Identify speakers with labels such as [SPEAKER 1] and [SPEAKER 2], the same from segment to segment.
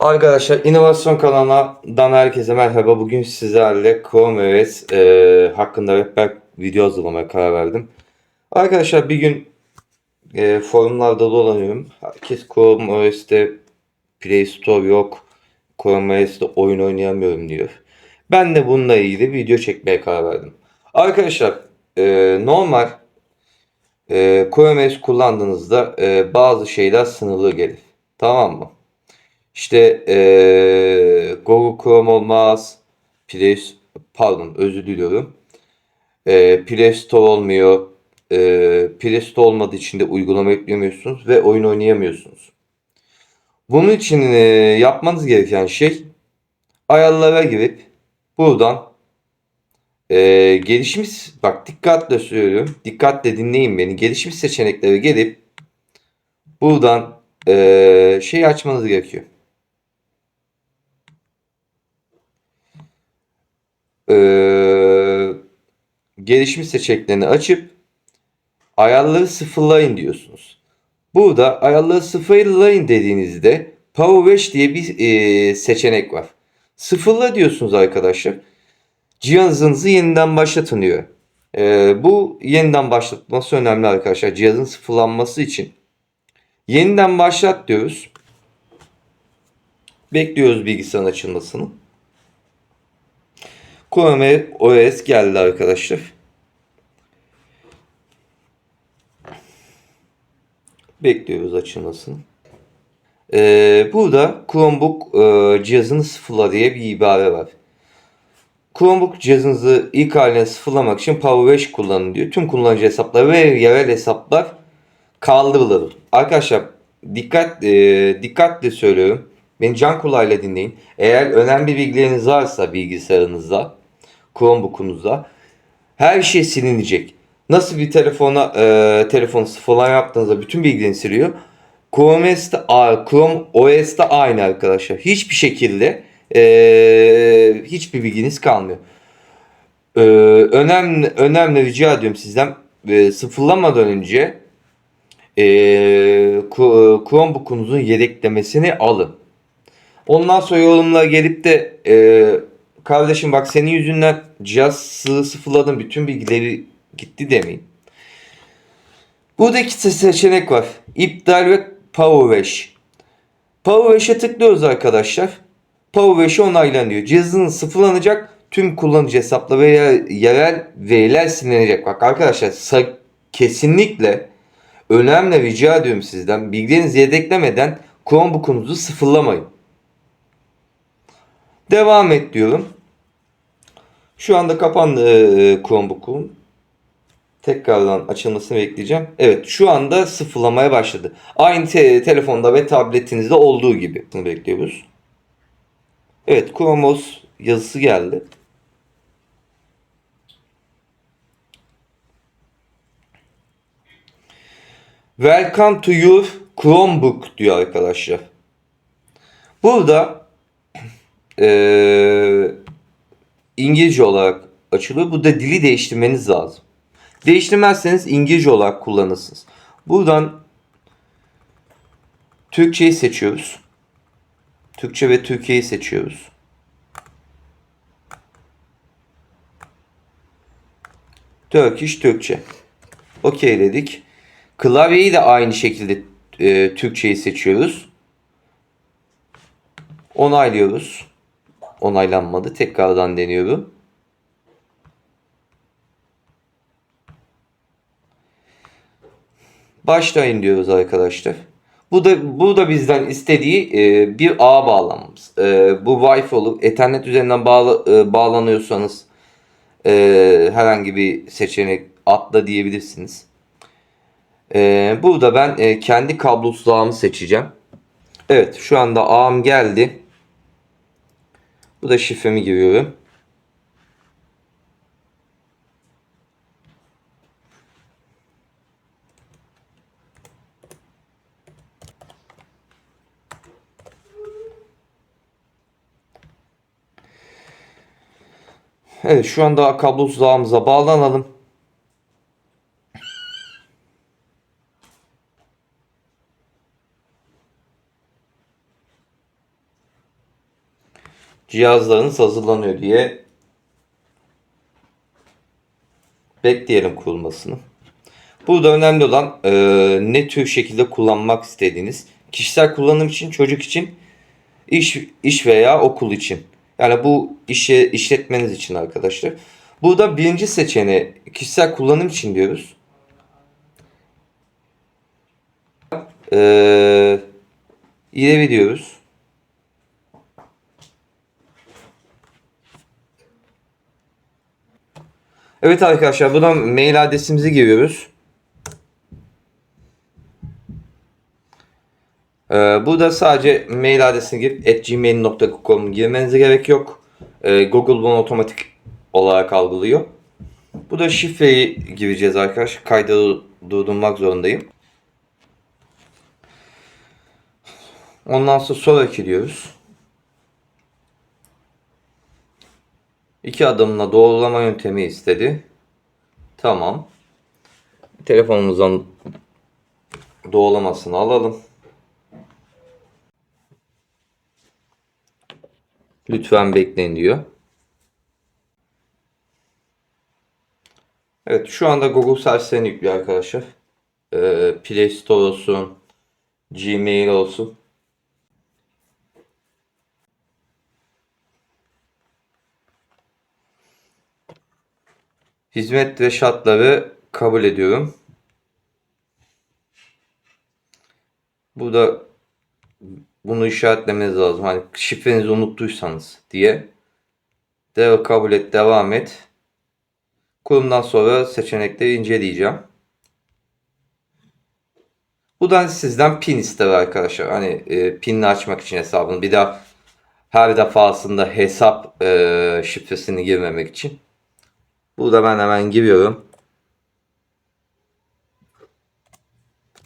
[SPEAKER 1] Arkadaşlar inovasyon kanalından herkese merhaba. Bugün sizlerle Chrome e, hakkında rehber video hazırlamaya karar verdim. Arkadaşlar bir gün e, forumlarda dolanıyorum. Herkes Chrome Play Store yok. Chrome oyun oynayamıyorum diyor. Ben de bununla ilgili video çekmeye karar verdim. Arkadaşlar e, normal e, Chrome kullandığınızda e, bazı şeyler sınırlı gelir. Tamam mı? İşte eee Google Chrome olmaz. Play, pardon özür diliyorum. Eee Play Store olmuyor. Eee Play Store olmadığı için de uygulama yüklemiyorsunuz ve oyun oynayamıyorsunuz. Bunun için eee, yapmanız gereken şey ayarlara girip buradan eee, gelişmiş bak dikkatle söylüyorum. Dikkatle dinleyin beni. Gelişmiş seçeneklere gelip buradan eee şey açmanız gerekiyor. Eee, gelişmiş seçeneklerini açıp ayarları sıfırlayın diyorsunuz. Burada ayarları sıfırlayın dediğinizde Power 5 diye bir eee, seçenek var. Sıfırla diyorsunuz arkadaşlar. Cihazınızı yeniden başlatın. Eee, bu yeniden başlatması önemli arkadaşlar. Cihazın sıfırlanması için. Yeniden başlat diyoruz. Bekliyoruz bilgisayarın açılmasını. Chrome OS geldi arkadaşlar. Bekliyoruz açılmasını. Ee, burada Chromebook e, cihazını sıfırla diye bir ibare var. Chromebook cihazınızı ilk haline sıfırlamak için Power 5 kullanın diyor. Tüm kullanıcı hesapları ve yerel hesaplar kaldırılır. Arkadaşlar dikkat e, dikkatle söylüyorum. Beni can kulağıyla dinleyin. Eğer önemli bilgileriniz varsa bilgisayarınızda, Chromebook'unuzda her şey silinecek. Nasıl bir telefona e, telefonu sıfırlama yaptığınızda bütün bilgilerini siliyor. Chrome OS'te, Chrome OS'te aynı arkadaşlar. Hiçbir şekilde e, hiçbir bilginiz kalmıyor. E, önemli önemli rica ediyorum sizden e, sıfırlamadan önce e, Chr- Chromebook'unuzun yedeklemesini alın. Ondan sonra yorumlara gelip de e, kardeşim bak senin yüzünden cihaz sı- sıfırladım bütün bilgileri gitti demeyin. Burada iki se- seçenek var. İptal ve Power 5. Power 5'e tıklıyoruz arkadaşlar. Power 5'i onaylanıyor. Cihazınız sıfırlanacak. Tüm kullanıcı hesapları ve yer- yerel veriler silinecek. Bak arkadaşlar kesinlikle önemli rica ediyorum sizden. Bilgilerinizi yedeklemeden Chromebook'unuzu sıfırlamayın. Devam et diyorum. Şu anda kapandı e, Chromebook'um. Tekrardan açılmasını bekleyeceğim. Evet şu anda sıfırlamaya başladı. Aynı te- telefonda ve tabletinizde olduğu gibi. Bunu bekliyoruz. Evet Chromos yazısı geldi. Welcome to your Chromebook diyor arkadaşlar. Burada eee, İngilizce olarak açılıyor. Burada dili değiştirmeniz lazım. Değiştirmezseniz İngilizce olarak kullanırsınız. Buradan Türkçeyi seçiyoruz. Türkçe ve Türkiye'yi seçiyoruz. Turkish Türkçe. Okey dedik. Klavyeyi de aynı şekilde e, Türkçeyi seçiyoruz. Onaylıyoruz. Onaylanmadı. Tekrardan deniyorum. Başlayın diyoruz arkadaşlar. Bu da bu da bizden istediği e, bir ağ bağlamamız. E, bu Wi-Fi olup Ethernet üzerinden bağla, e, bağlanıyorsanız e, herhangi bir seçenek atla diyebilirsiniz. E, burada ben e, kendi kablosuz ağımı seçeceğim. Evet şu anda ağım geldi. Bu da şifremi giriyorum. Evet şu anda kablosuz ağımıza bağlanalım. Cihazlarınız hazırlanıyor diye bekleyelim kurulmasını. Burada önemli olan e, ne tür şekilde kullanmak istediğiniz. Kişisel kullanım için, çocuk için, iş iş veya okul için. Yani bu işe işletmeniz için arkadaşlar. Burada birinci seçeneği kişisel kullanım için diyoruz. Ee, ileri diyoruz. Evet arkadaşlar buradan mail adresimizi giriyoruz. Ee, burada sadece mail adresini girip gmail.com girmenize gerek yok. Ee, Google bunu otomatik olarak algılıyor. Bu da şifreyi gireceğiz arkadaşlar. Kaydı durdurmak zorundayım. Ondan sonra sonraki diyoruz. İki adımla doğrulama yöntemi istedi. Tamam. Telefonumuzdan doğrulamasını alalım. Lütfen bekleyin diyor. Evet şu anda Google servislerini yüklüyor arkadaşlar. Ee, Play Store olsun, Gmail olsun. Hizmet ve şartları kabul ediyorum. Burada bunu işaretlemeniz lazım. Hani şifrenizi unuttuysanız diye. Dev kabul et, devam et. Kurumdan sonra seçenekleri inceleyeceğim. Buradan sizden pin ister arkadaşlar. Hani e, pinini açmak için hesabını. Bir daha her defasında hesap e, şifresini girmemek için. Burada ben hemen giriyorum.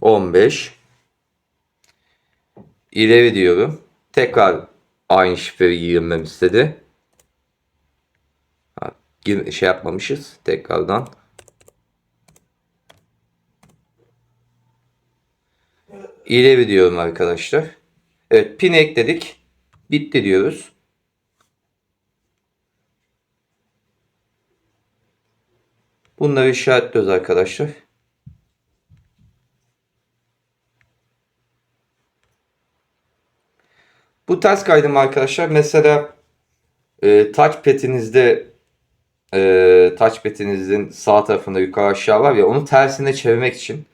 [SPEAKER 1] 15 ileri diyorum. Tekrar aynı şifreyi girmem istedi. Gir- şey yapmamışız. Tekrardan. İleri diyorum arkadaşlar. Evet pin ekledik. Bitti diyoruz. Bunları işaretliyoruz arkadaşlar. Bu ters kaydım arkadaşlar. Mesela e, touchpad'inizde e, touchpad'inizin sağ tarafında yukarı aşağı var ya onu tersine çevirmek için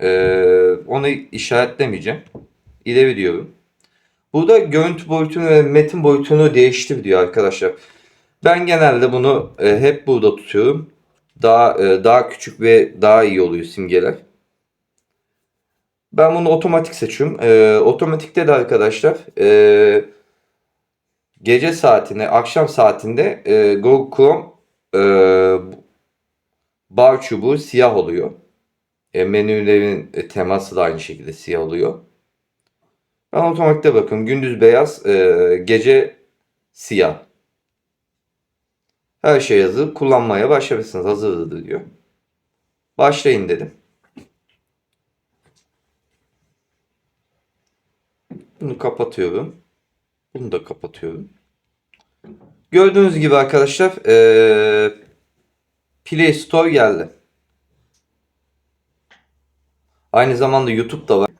[SPEAKER 1] e, onu işaretlemeyeceğim. İleri diyorum. Burada görüntü boyutunu ve metin boyutunu değiştir diyor arkadaşlar. Ben genelde bunu e, hep burada tutuyorum. Daha e, daha küçük ve daha iyi oluyor simgeler. Ben bunu otomatik seçiyorum. E, otomatikte de arkadaşlar e, gece saatinde, akşam saatinde e, Google Chrome e, bar çubuğu siyah oluyor. E, menülerin e, teması da aynı şekilde siyah oluyor. Ben otomatikte bakın. Gündüz beyaz, e, gece siyah. Her şey hazır. Kullanmaya başlayabilirsiniz. Hazırdır diyor. Başlayın dedim. Bunu kapatıyorum. Bunu da kapatıyorum. Gördüğünüz gibi arkadaşlar eee, Play Store geldi. Aynı zamanda YouTube da var.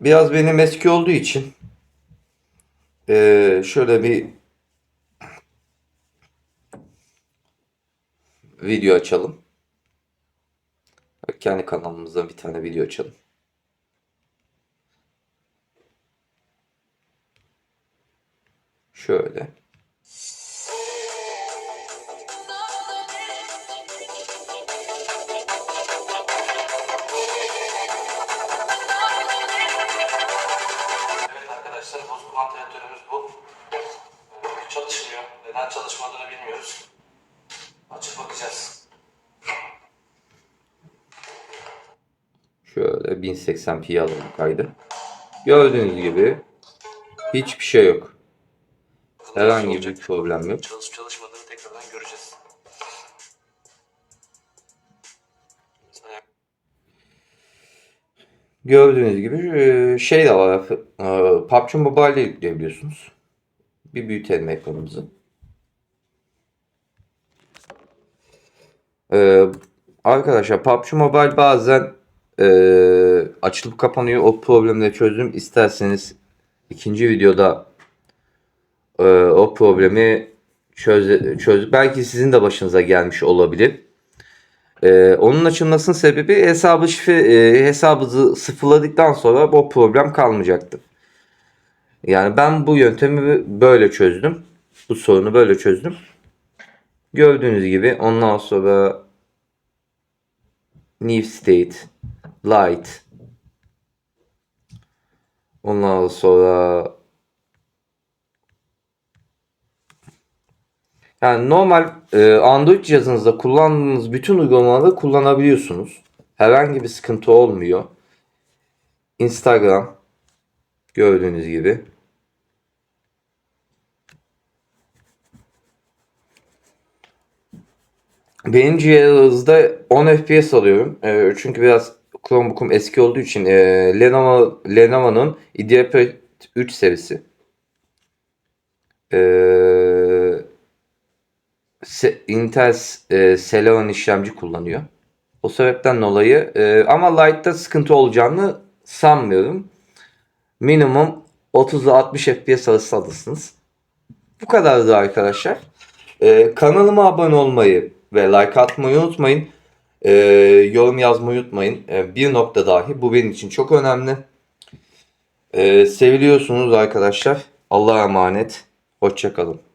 [SPEAKER 1] Biraz benim eski olduğu için eee, şöyle bir video açalım. Kendi kanalımızda bir tane video açalım. Şöyle. Şöyle 1080p alalım kaydı. Gördüğünüz gibi hiçbir şey yok. Herhangi bir problem yok.
[SPEAKER 2] Çalışıp çalışmadığını tekrardan göreceğiz.
[SPEAKER 1] Gördüğünüz gibi e, şey de var. e, PUBG Mobile'de yükleyebiliyorsunuz. Bir büyütelim ekranımızı. E, arkadaşlar PUBG Mobile bazen e, açılıp kapanıyor. O problemleri çözdüm. İsterseniz ikinci videoda e, o problemi çöz, çöz belki sizin de başınıza gelmiş olabilir. Ee, onun açılmasının sebebi hesabı şifre, e, hesabınızı sıfırladıktan sonra bu problem kalmayacaktır. Yani ben bu yöntemi böyle çözdüm. Bu sorunu böyle çözdüm. Gördüğünüz gibi ondan sonra New State, Light, ondan sonra Yani normal e, Android cihazınızda kullandığınız bütün uygulamaları kullanabiliyorsunuz. Herhangi bir sıkıntı olmuyor. Instagram gördüğünüz gibi. Benim cihazda 10 FPS alıyorum. E, çünkü biraz Chromebook'um eski olduğu için e, Lenovo Lenovo'nun IdeaPad 3 serisi. Eee Se- Intel e, Celeron işlemci kullanıyor. O sebepten dolayı e, ama Lite'da sıkıntı olacağını sanmıyorum. Minimum 30 ile 60 FPS arası alırsınız. Bu kadardı arkadaşlar. E, kanalıma abone olmayı ve like atmayı unutmayın. E, yorum yazmayı unutmayın. E, bir nokta dahi bu benim için çok önemli. E, seviliyorsunuz arkadaşlar. Allah'a emanet. Hoşçakalın.